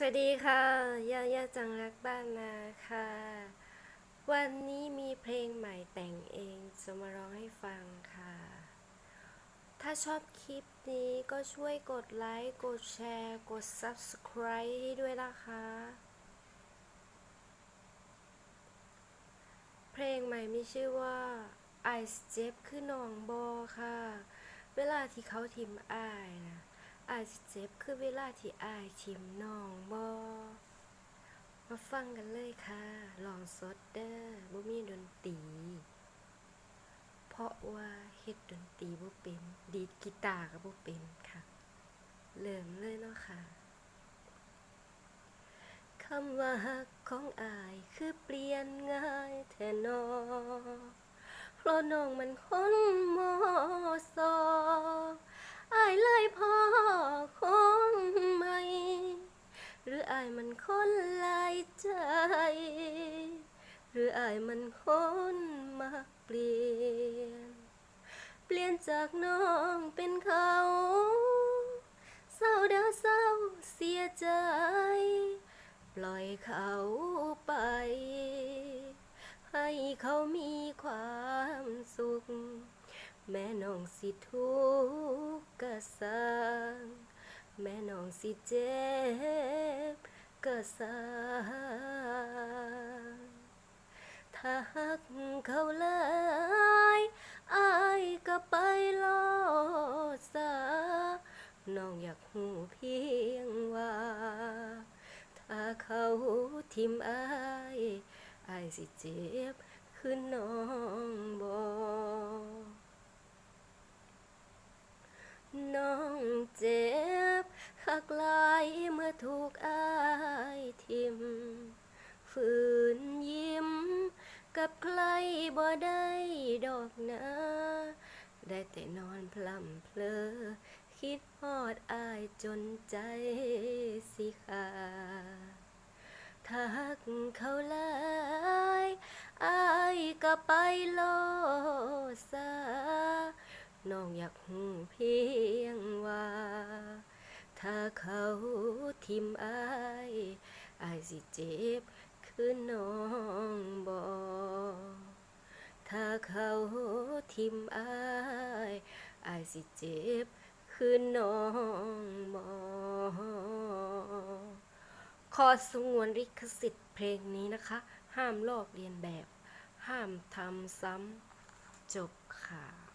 สวัสดีค่ะยายาจังรักบ้านนาค่ะ วันนี้มีเพลงใหม่แต่งเองจะมาร้องให้ฟังค่ะ ถ้าชอบคลิปนี้ก็ช่วยกดไลค์กดแชร์ กด subscribe ให้ด้วยนะคะ เพลงใหม่มีชื่อว่า Ice Jet คือน้องบอค่ะ เวลาที่เขาทิมอายนะ อายสิเจ็บคือเวลาที่อายทิมน้องบอมาฟังกันเลยค่ะ ลองสดเด้อบ่มีดนตรี เพราะว่าเฮ็ดดนตรีบ่เป็น ดีดกีตาร์ก็บ่เป็นค่ะ เริ่มเลยเนาะค่ะคำว่าฮักของอายคือเปลี่ยนง่ายแท้นอเพราะน้องมันคนมอายมันคนหลายใจ หรืออายมันคนมักเปลี่ยน เปลี่ยนจากน้องเป็นเขาเศร้าเด้อเศร้าเสียใจ ปล่อยเขาไป ให้เขามีความสุข แม่น้องสิทุกข์ก็สร้างแม่น้องสิเจ็บ ก็สร้างถ้าหักเขาหลยอายก็ไปรอซาน้องอยากหูเพียงว่า ถ้าเขาทิมอายอายสิเจ็บคือน้องบอน้องเจ็บหักลายเมื่อถูกอา ฝืนยิ้ม กับใครบ่ได้ดอกนะได้แต่นอนพลำเพลอ คิดฮอดอายจนใจสิขาดถ้าหักเขาหลายอายก็ไปโลซาน้องอยากหูเพียงว่า ถ้าเขาทิมอายอายสิเจ็บ คือน้องบอถ้าเขาทิมอายอายสิเจ็บคือน้องบอขอสงวนลิขสิทธิ์เพลงนี้นะคะ ห้ามลอกเลียนแบบ ห้ามทำซ้ำจบค่ะ